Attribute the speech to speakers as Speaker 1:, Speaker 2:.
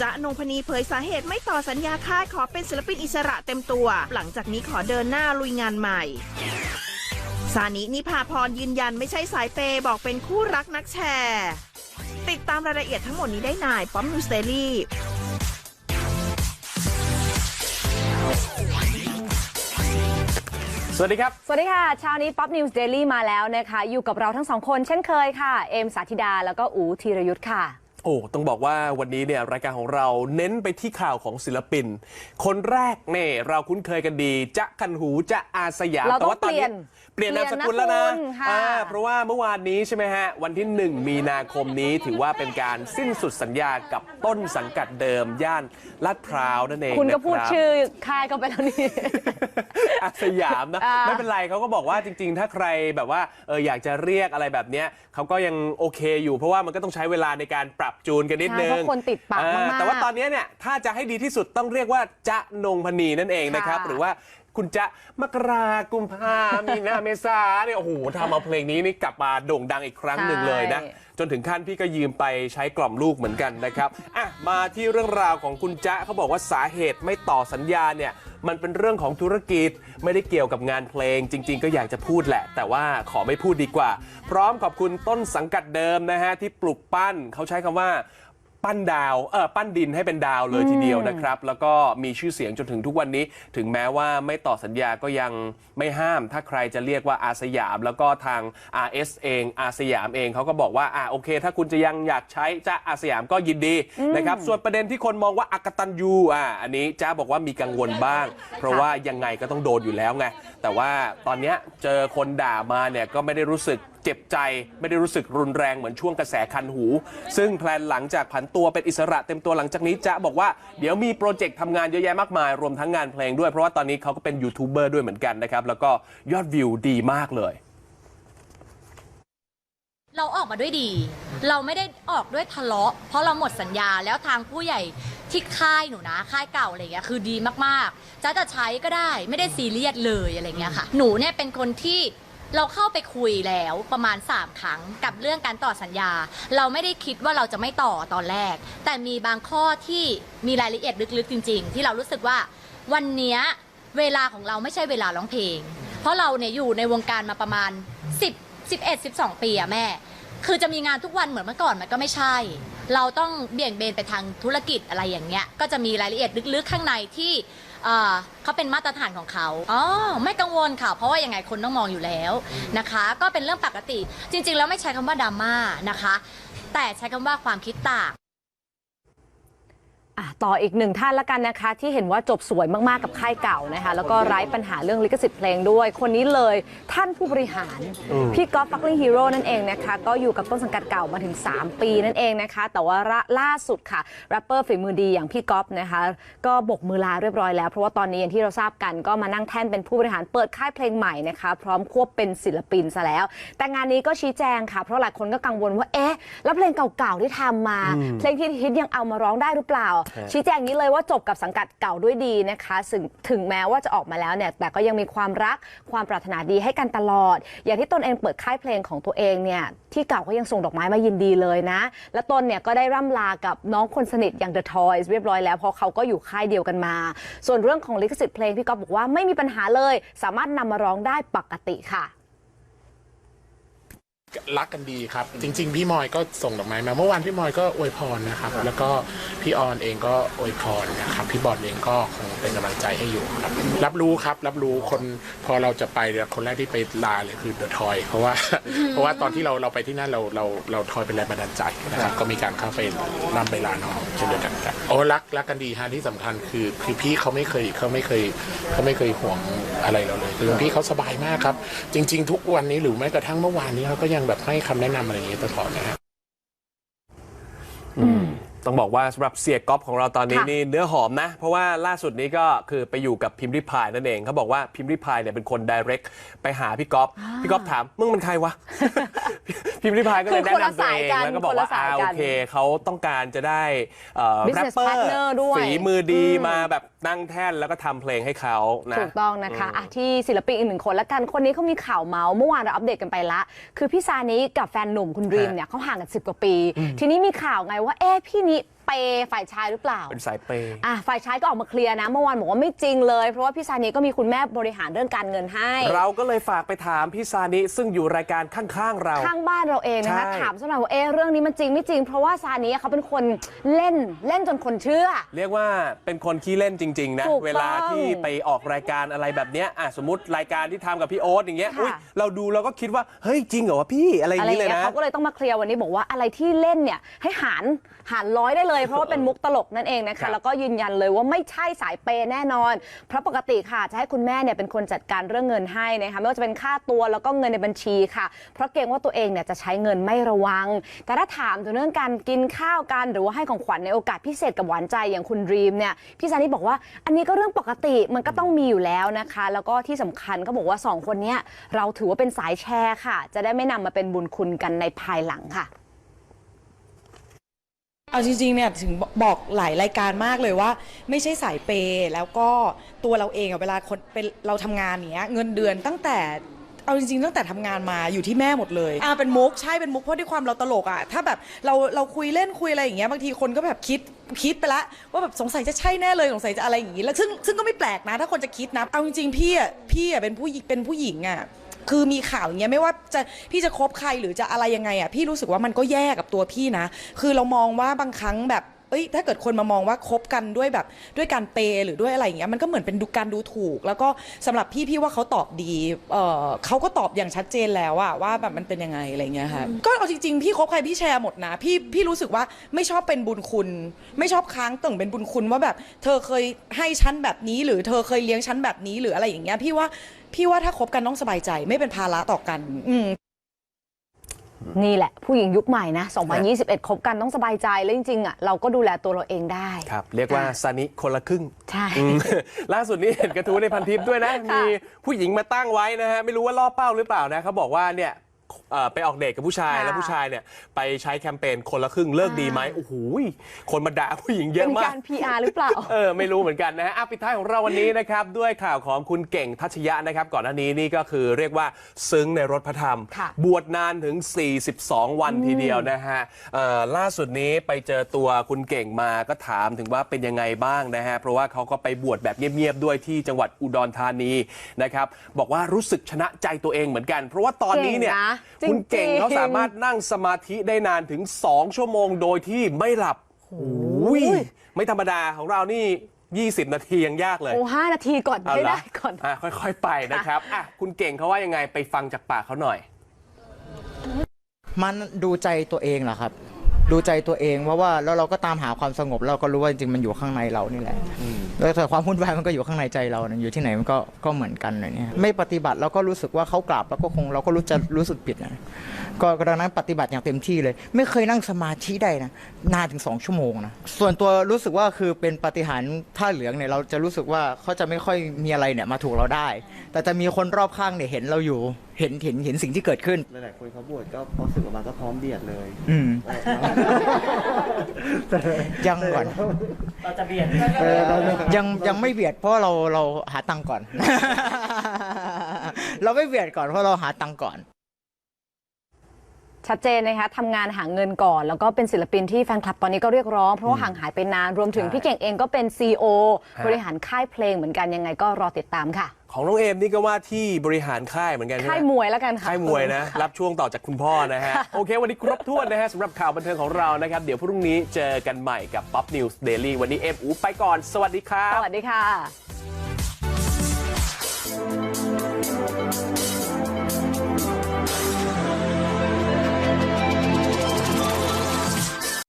Speaker 1: จ๊ะนงพนีเผยสาเหตุไม่ต่อสัญญาค่ายขอเป็นศิลปินอิสระเต็มตัว หลังจากนี้ขอเดินหน้าลุยงานใหม่ซานินิพาพรยืนยันไม่ใช่สายเปย์บอกเป็นคู่รักนักแชร์ ติดตามรายละเอียดทั้งหมดนี้ได้ในป้อมนิวสเตอรี่
Speaker 2: สวัสดีครับ
Speaker 3: สวัสดีค่ะเช้านี้ Pop News Daily มาแล้วนะคะ อยู่กับเราทั้งสองคนเช่นเคยค่ะ เอมสาธิดา แล้วก็อูธีรยุทธ์ค่ะ
Speaker 2: โอ้ต้องบอกว่าวันนี้เนี่ยรายการของเราเน้นไปที่ข่าวของศิลปิน คนแรกเนี่ยเราคุ้นเคยกันดีจะคันหูจะอาสยาม
Speaker 3: เราต้อง
Speaker 2: แต่ว่าตอนนี้
Speaker 3: เปลี่ยน
Speaker 2: เปลี่ยนนามสกุลแล้วนะ
Speaker 3: เปลี่ยนนามสกุลค่ะ
Speaker 2: อ่าเพราะว่าเมื่อวานนี้ใช่ไหมฮะ วันที่ 1 มีนาคมนี้ถือว่าเป็นการสิ้นสุดสัญญากับต้นสังกัดเดิมย่านลาดพร้าวนั่นเอง
Speaker 3: คุณก็
Speaker 2: นะ
Speaker 3: พูด
Speaker 2: รับ
Speaker 3: ชื่อค่ายเขาไปแล้วนี่
Speaker 2: อาสยามนะ
Speaker 3: อ่า
Speaker 2: ไม่เป็นไรเขาก็บอกว่าจริง ๆ ถ้าใครแบบว่าเอออยากจะเรียกอะไรแบบเนี้ยเขาก็ยังโอเคอยู่เพราะว่ามันก็ต้องใช้เวลาในการปรับจูนกันนิดนึง
Speaker 3: ใช่เพราะคนติดปาก
Speaker 2: เออ
Speaker 3: มากๆ
Speaker 2: แต่ว่าตอนนี้เนี่ยถ้าจะให้ดีที่สุดต้องเรียกว่าจะนงพนีนั่นเองนะครับ
Speaker 3: ค่ะ
Speaker 2: หรือว่า คุณจะมกรากุมภามีนาเมษาเนี่ยโอ้โหทำเอาเพลงนี้นี่กลับมาโด่งดังอีกครั้งหนึ่งเลยนะ
Speaker 3: ใช่
Speaker 2: จนถึงขั้นพี่ก็ยืมไปใช้กล่อมลูกเหมือนกันนะครับอะมาที่เรื่องราวของคุณจ๊ะเขาบอกว่าสาเหตุไม่ต่อสัญญาเนี่ยมันเป็นเรื่องของธุรกิจไม่ได้เกี่ยวกับงานเพลง จริง ๆ ก็อยากจะพูดแหละ แต่ว่าขอไม่พูดดีกว่า พร้อมขอบคุณต้นสังกัดเดิมนะฮะที่ปลุกปั้นเขาใช้คำว่า ปั้นดาวเออปั้นดินให้เป็นดาวเลยทีเดียวนะครับ แล้วก็มีชื่อเสียงจนถึงทุกวันนี้ ถึงแม้ว่าไม่ต่อสัญญาก็ยังไม่ห้าม ถ้าใครจะเรียกว่าอาสยาม แล้วก็ทาง RS เองอาสยามเองเขาก็บอกว่าอ่าโอเค ถ้าคุณจะยังอยากใช้จะอาสยามก็ยินดีนะครับส่วนประเด็นที่คนมองว่าอากตันยูอ่าอันนี้จ้าบอกว่ามีกังวลบ้าง เพราะว่ายังไงก็ต้องโดนอยู่แล้วไงแต่ว่าตอนเนี้ยเจอคนด่ามาเนี่ยก็ไม่ได้รู้สึกเจ็บใจไม่ได้รู้สึกรุนแรงเหมือนช่วงกระแสคันหู ซึ่งแพลนหลังจากผันตัวเป็นอิสระเต็มตัวหลังจากนี้จะบอกว่าเดี๋ยวมีโปรเจกต์ทำงานเยอะแยะมากมาย รวมทั้งงานเพลงด้วยเพราะว่าตอนนี้เขาก็เป็นยูทูบเบอร์ด้วยเหมือนกันนะครับแล้วก็ยอดวิวดีมากเลย
Speaker 4: เราออกมาด้วยดี เราไม่ได้ออกด้วยทะเลาะ เพราะเราหมดสัญญาแล้วทางผู้ใหญ่ที่ค่ายหนูนะ ค่ายเก่าอะไรเงี้ยคือดีมากๆจะจะใช้ก็ได้ไม่ได้ซีเรียสเลยอะไรเงี้ยค่ะ หนูเนี่ยเป็นคนที่ เราเข้าไปคุยแล้วประมาณ 3 ครั้งกับเรื่องการต่อสัญญา เราไม่ได้คิดว่าเราจะไม่ต่อตอนแรก แต่มีบางข้อที่มีรายละเอียดลึกๆจริง ๆ ที่เรารู้สึกว่าวันนี้เวลาของเราไม่ใช่เวลาร้องเพลง เพราะเราเนี่ยอยู่ในวงการมาประมาณ 10 11 12 ปีอะแม่ คือจะมีงานทุกวันเหมือนเมื่อก่อนมันก็ไม่ใช่ เราต้องเบี่ยงเบนไปทางธุรกิจอะไรอย่างเงี้ยก็จะมีรายละเอียดลึกๆข้างในที่ อ่อเขาเป็นมาตรฐานของเขาอ๋อไม่กังวลค่ะ เพราะว่ายังไงคนต้องมองอยู่แล้วนะคะ ก็เป็นเรื่องปกติ จริง ๆ แล้วไม่ใช้คำว่าดราม่านะคะ แต่ใช้คำว่าความคิดต่าง
Speaker 3: อะ ต่ออีกหนึ่งท่านละกันนะคะ ที่เห็นว่าจบสวยมากๆกับค่ายเก่านะคะ แล้วก็ไร้ปัญหาเรื่องลิขสิทธิ์เพลงด้วย คนนี้เลยท่านผู้บริหาร พี่ก๊อฟฟักลิงฮีโร่นั่นเองนะคะ ก็อยู่กับต้นสังกัดเก่ามาถึง 3 ปีนั่นเองนะคะ แต่ว่าล่าล่าสุดค่ะแรปเปอร์ฝีมือดีอย่างพี่ก๊อฟนะคะ ก็บกมือลาเรียบร้อยแล้ว เพราะว่าตอนนี้อย่างที่เราทราบกันก็มานั่งแท่นเป็นผู้บริหารเปิดค่ายเพลงใหม่นะคะ พร้อมควบเป็นศิลปินซะแล้ว แต่งานนี้ก็ชี้แจงค่ะ เพราะหลายคนก็กังวลว่าเอ๊ะแล้วเพลงเก่าๆที่ทำมา เพลงที่ฮิตยังเอามาร้องได้หรือเปล่าชี้แจงนี้เลยว่าจบกับสังกัดเก่าด้วยดีนะคะถึงถึงแม้ว่าจะออกมาแล้วเนี่ยแต่ก็ยังมีความรักความปรารถนาดีให้กันตลอด อย่างที่ตนเองเปิดค่ายเพลงของตัวเองเนี่ยที่เก่าก็ยังส่งดอกไม้มายินดีเลยนะ และตนเนี่ยก็ได้ร่ำลากับน้องคนสนิทอย่าง The Toys เรียบร้อยแล้วเพราะเขาก็อยู่ค่ายเดียวกันมา ส่วนเรื่องของลิขสิทธิ์เพลงพี่ก๊อฟบอกว่าไม่มีปัญหาเลย สามารถนำมาร้องได้ปกติค่ะ
Speaker 5: รักกันดีครับ จริง ๆ พี่มอยก็ส่งดอกไม้มาเมื่อวานพี่มอยก็อวยพรนะครับ แล้วก็พี่ออนเองก็อวยพรนะครับพี่บอลเองก็คงเป็นกำลังใจให้อยู่ครับ รับรู้ครับ รับรู้คนพอเราจะไปเนี่ยคนแรกที่ไปลาเลยคือเดอะทอย เพราะว่า เพราะว่าตอนที่เราเราไปที่นั่นเราเราเราทอยเป็นแรงบันดาลใจนะครับก็มีการเข้าไปนำไปลาน้องเช่นเดียวกันครับโอ้รักรักกันดีฮะที่สำคัญคือคือพี่เขาไม่เคยเขาไม่เคยเขาไม่เคยห่วงอะไรเราเลยคือพี่เขาสบายมากครับ จริง ๆ ทุกวันนี้หรือแม้กระทั่งเมื่อวานนี้เขาก็ยังังแบบให้คำแนะนำอะไรอย่างเงี้ยตลอดนะฮะ
Speaker 2: ต้องบอกว่าสำหรับเสียก๊อฟของเราตอนนี้
Speaker 3: ค่ะ
Speaker 2: นี่เนื้อหอมนะ เพราะว่าล่าสุดนี้ก็คือไปอยู่กับพิมพ์ริพายนั่นเองเขาบอกว่าพิมพ์ริพายเนี่ยเป็นคน direct ไปหาพี่ก๊อฟพี่ก๊อฟถามมึงเป็นใครวะ พิมพ์ริพายก็เลย
Speaker 3: คือ
Speaker 2: แนะ
Speaker 3: คนละ
Speaker 2: นำตัวเอง
Speaker 3: สายกัน
Speaker 2: แล้วก็บอก
Speaker 3: คนละ
Speaker 2: ว่า
Speaker 3: สา
Speaker 2: อ่าย
Speaker 3: กัน
Speaker 2: โอเคเขาต้องการจะได้เอ่อ
Speaker 3: Business
Speaker 2: แรปเปอร์
Speaker 3: partner ด้วย
Speaker 2: ฝีมือดีมาแบบนั่งแท่นแล้วก็ทำเพลงให้เขานะ
Speaker 3: ถูกต้องนะคะอะที่ศิลปินอีกหนึ่งคนละกันคนนี้เขามีข่าวเมาส์เมื่อวานเราอัปเดตกันไปละ คือพี่ซานิกับแฟนหนุ่มคุณดรีมเนี่ยเขาห่างกัน 10 กว่าปี ทีนี้มีข่าวไงว่าเอ๊ะพี่นี้เปย์ฝ่ายชายหรือเปล่า
Speaker 2: เป็นสายเปย์
Speaker 3: อะฝ่ายชายก็ออกมาเคลียร์นะ เมื่อวานบอกว่าไม่จริงเลย เพราะว่าพี่ซานีก็มีคุณแม่บริหารเรื่องการเงินให้
Speaker 2: เราก็เลยฝากไปถามพี่ซานิซึ่งอยู่รายการข้างๆเรา
Speaker 3: ข้างบ้านเราเองนะคะ
Speaker 2: ใช่
Speaker 3: ถามสักหน่อยว่าเอ๊ะเรื่องนี้มันจริงไม่จริง เพราะว่าซานีเขาเป็นคนเล่นเล่นจนคนเชื่อ
Speaker 2: เรียกว่าเป็นคนขี้เล่นจริง ๆ นะ
Speaker 3: ถูกต้อง
Speaker 2: เวลาที่ไปออกรายการอะไรแบบเนี้ยอะสมมติรายการที่ทำกับพี่โอ๊ตอย่างเงี้ย
Speaker 3: ค่ะ
Speaker 2: อุ๊ยเราดูเราก็คิดว่าเฮ้ยจริงเหรอวะพี่อะไรอย่าง
Speaker 3: อะไรอ
Speaker 2: นี้
Speaker 3: ย่าง
Speaker 2: เลย
Speaker 3: เงี้ย
Speaker 2: นะ
Speaker 3: เขาก็เลยต้องมาเคลียร์วันนี้บอกว่าอะไรที่เล่นเนี่ยให้หารหารร้อยได้เลยเพราะว่าเป็นมุกตลกนั่นเองนะ
Speaker 2: ครั
Speaker 3: คะ
Speaker 2: บ
Speaker 3: แล้วก็ยืนยันเลยว่าไม่ใช่สายเปย์แน่นอน เพราะปกติค่ะจะให้คุณแม่เนี่ยเป็นคนจัดการเรื่องเงินให้นะคะไม่ว่าจะเป็นค่าตัวแล้วก็เงินในบัญชีค่ะ เพราะเกรงว่าตัวเองเนี่ยจะใช้เงินไม่ระวัง แต่ถ้าถามถึงเรื่องการกินข้าวกันหรือว่าให้ของขวัญในโอกาสพิเศษกับหวานใจอย่างคุณดรีมเนี่ยพี่ซานี่บอกว่าอันนี้ก็เรื่องปกติมันก็ต้องมีอยู่แล้วนะคะ แล้วก็ที่สำคัญก็บอกว่าสองคนเนี้ยเราถือว่าเป็นสายแชร์ค่ะ จะได้ไม่นำมาเป็นบุญคุณกันในภายหลังค่ะ
Speaker 6: เอาจริงๆเนี่ยถึงบอกหลายรายการมากเลยว่า ไม่ใช่สายเปย์แล้วก็ตัวเราเองอะเวลาคนเป็นเราทำงานเนี้ยเงินเดือนตั้งแต่เอาจริงๆตั้งแต่ทำงานมาอยู่ที่แม่หมดเลยอ่าเป็นมุกใช่เป็นมุกเพราะด้วยความเราตลกอะถ้าแบบเราเราคุยเล่นคุยอะไรอย่างเงี้ยบางทีคนก็แบบคิดคิดไปละว่าแบบสงสัยจะใช่แน่เลยสงสัยจะอะไรอย่างงี้แล้วซึ่งซึ่งก็ไม่แปลกนะ ถ้าคนจะคิดนะเอาจริงๆพี่อะพี่อะเป็นผู้หญิงเป็นผู้หญิงอะ คือมีข่าวอย่างเงี้ยไม่ว่าจะพี่จะคบใครหรือจะอะไรยังไงอะพี่รู้สึกว่ามันก็แย่กับตัวพี่นะ คือเรามองว่าบางครั้งแบบ เอ้ยถ้าเกิดคนมามองว่าคบกันด้วยแบบด้วยการเปย์หรือด้วยอะไรอย่างเงี้ยมันก็เหมือนเป็นดูการดูถูก แล้วก็สำหรับพี่พี่ว่าเขาตอบดีเออเขาก็ตอบอย่างชัดเจนแล้วอะว่าแบบมันเป็นยังไงอะไรเงี้ยค่ะก็เอาจริงๆพี่คบใครพี่แชร์หมดนะพี่พี่รู้สึกว่าไม่ชอบเป็นบุญคุณ ไม่ชอบค้างตึงเป็นบุญคุณว่าแบบเธอเคยให้ฉันแบบนี้ หรือเธอเคยเลี้ยงฉันแบบนี้หรืออะไรอย่างเงี้ยพี่ว่าพี่ว่าถ้าคบกันต้องสบายใจไม่เป็นภาระต่อกัน อืม
Speaker 3: นี่แหละ ผู้หญิงยุคใหม่นะ 2021 คบกันต้องสบายใจ แล้วจริงๆอะเราก็ดูแลตัวเราเองได้
Speaker 2: ครับ เรียกว่า
Speaker 3: ค่ะ
Speaker 2: ซานิคนละครึ่ง
Speaker 3: ใช่
Speaker 2: อืมล่าสุดนี้เห็นกระทู้ในพันทิปด้วยนะ มีผู้หญิงมาตั้งไว้นะฮะ ไม่รู้ว่าล่อเป้าหรือเปล่านะเขาบอกว่าเนี่ย เอ่อไปออกเดทกับผู้ชาย
Speaker 3: ค่ะ
Speaker 2: แล้วผู้ชายเนี่ยไปใช้แคมเปญคนละครึ่งเลิกดีไหมโอ้โหคนมาด่าผู้หญิงเย
Speaker 3: เป็
Speaker 2: อะ
Speaker 3: น
Speaker 2: มาก
Speaker 3: การ PR หรือเปล่า
Speaker 2: เออไม่รู้เหมือนกันนะฮะอะปิดท้ายของเราวันนี้นะครับ ด้วยข่าวของคุณเก่งทัชยะนะครับ ก่อนหน้านี้นี่ก็คือเรียกว่าซึ้งในรถพระธรรม
Speaker 3: ค่ะ
Speaker 2: บวชนานถึง 42 วันทีเดียวนะฮะเอ่อล่าสุดนี้ไปเจอตัวคุณเก่งมาก็ถามถึงว่าเป็นยังไงบ้างนะฮะ เพราะว่าเขาก็ไปบวชแบบเงียบๆด้วยที่จังหวัดอุดรธานีนะครับ บอกว่ารู้สึกชนะใจตัวเองเหมือนกัน เพราะว่าตอนนี้เนี่ย
Speaker 3: เก่งนะ
Speaker 2: คุณเก่ง
Speaker 3: จริงๆ
Speaker 2: เขาสามารถนั่งสมาธิได้นานถึง 2 ชั่วโมงโดยที่ไม่หลับโอ้ยไม่ธรรมดาของเรานี่ 20 นาทียังยากเลย
Speaker 3: โอ้ห้านาทีก่อน
Speaker 2: เอา
Speaker 3: ให้
Speaker 2: ละ
Speaker 3: ได้ก่อน
Speaker 2: อะค่อย ๆ ไปนะครับอะคุณเก่งเขาว่ายังไงไปฟังจากปากเขาหน่อย
Speaker 7: มันดูใจตัวเองเหรอครับ ดูใจตัวเองเพราะว่าแล้วเราก็ตามหาความสงบเราก็รู้ว่าจริงๆมันอยู่ข้างในเรานี่แหละ แล้วแต่ความวุ่นวายมันก็อยู่ข้างในใจเรานะอยู่ที่ไหนมันก็ก็เหมือนกันเลยเนี่ยไม่ปฏิบัติเราก็รู้สึกว่าเขากราบเราก็คงเราก็รู้จะรู้สึกผิดนะก็ก็ดังนั้นปฏิบัติอย่างเต็มที่เลย ไม่เคยนั่งสมาธิได้นะนานถึงสองชั่วโมงนะส่วนตัวรู้สึกว่าคือเป็นปาฏิหารย์ท่าเหลืองเนี่ยเราจะรู้สึกว่าเขาจะไม่ค่อยมีอะไรเนี่ยมาถูกเราได้ แต่จะมีคนรอบข้างเนี่ยเห็นเราอยู่เห็นเห็นเห็นสิ่งที่เกิดขึ้น
Speaker 8: หลายๆคนเขาบวชก็พอสึกออกมาก็พร้อมเบียดเลย
Speaker 7: อืมยังก่อน
Speaker 8: เราจะเบียด
Speaker 7: ยังยังไม่เบียดเพราะเราเราหาตังค์ก่อน เราไม่เบียดก่อนเพราะเราหาตังค์ก่อน
Speaker 3: ชัดเจนนะคะทำงานหาเงินก่อน แล้วก็เป็นศิลปินที่แฟนคลับตอนนี้ก็เรียกร้อง เพราะว่าห่างหายไปนานรวมถึง
Speaker 2: ใช่
Speaker 3: พี่เก่งเองก็เป็น CEO
Speaker 2: ฮะ
Speaker 3: บริหารค่ายเพลงเหมือนกันยังไงก็รอติดตามค่ะ
Speaker 2: ของน้องเอมนี่ก็ว่าที่บริหารค่ายเหมือนกันใช่ไหม
Speaker 3: ค่ายมวยแล้วกันค่ะ
Speaker 2: ค่ายมวยนะ รับช่วงต่อจากคุณพ่อนะฮะ โอเค วันนี้ครบถ้วนนะฮะสำหรับข่าวบันเทิงของเรานะครับ เดี๋ยวพรุ่งนี้เจอกันใหม่กับ Pop News Daily วันนี้เอมอูไปก่อน สวัสดีครับ
Speaker 3: สวัสดีค่ะ